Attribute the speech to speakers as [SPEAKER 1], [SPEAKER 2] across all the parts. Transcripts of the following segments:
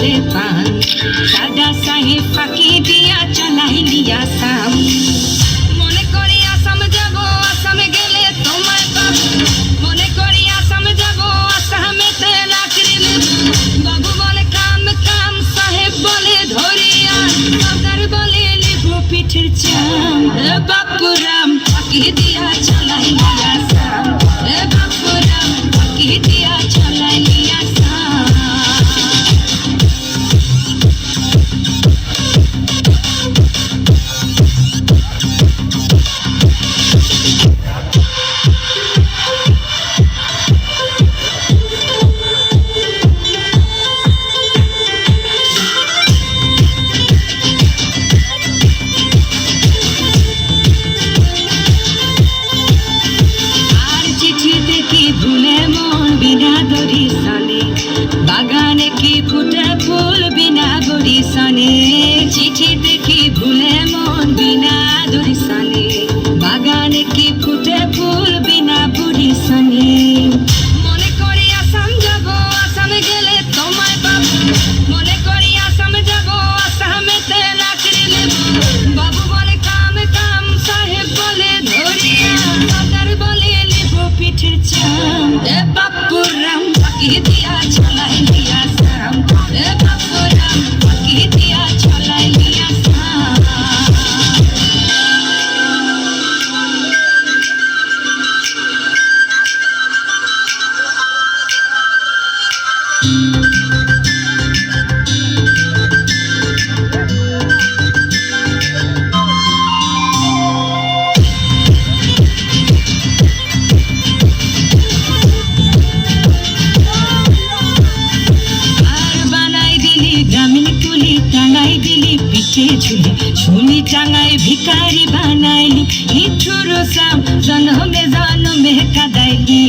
[SPEAKER 1] के पान दादा साहेब फाके दिया चलाई लिया साम মনে করিয়া সমঝাব আসাম গেলে তোমায় পাবো মনে করিয়া সমঝাব আসামে তে লাকড়িল বাবু বলে কাম কাম সাহেব বলে ধরিয়া সরকার বলে লিখো পিঠের চাম বাপুরাম ফাঁকি দিয়া বিনা দরি সনে। বাগানে কি ফুটে ফুল বিনা বরি সনে। চিঠিতে ঝুলি ঝুলি ঝুলি চাঙায় ভিকারি বানাইলি ইচ্ছুরো সাম জন্মে জন্মে কাদাইলি।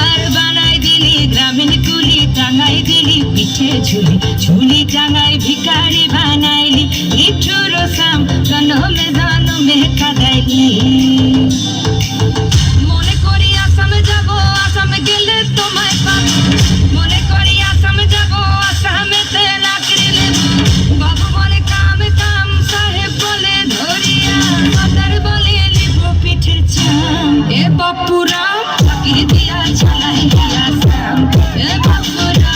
[SPEAKER 1] আর বানাই দিলি, গ্রামীণ কুলি টাঙাই দিলি, পিঠে ঝুলি ঝুলি টাঙাই বাপুরা দিয়া চালাই দিয়া বাপুরা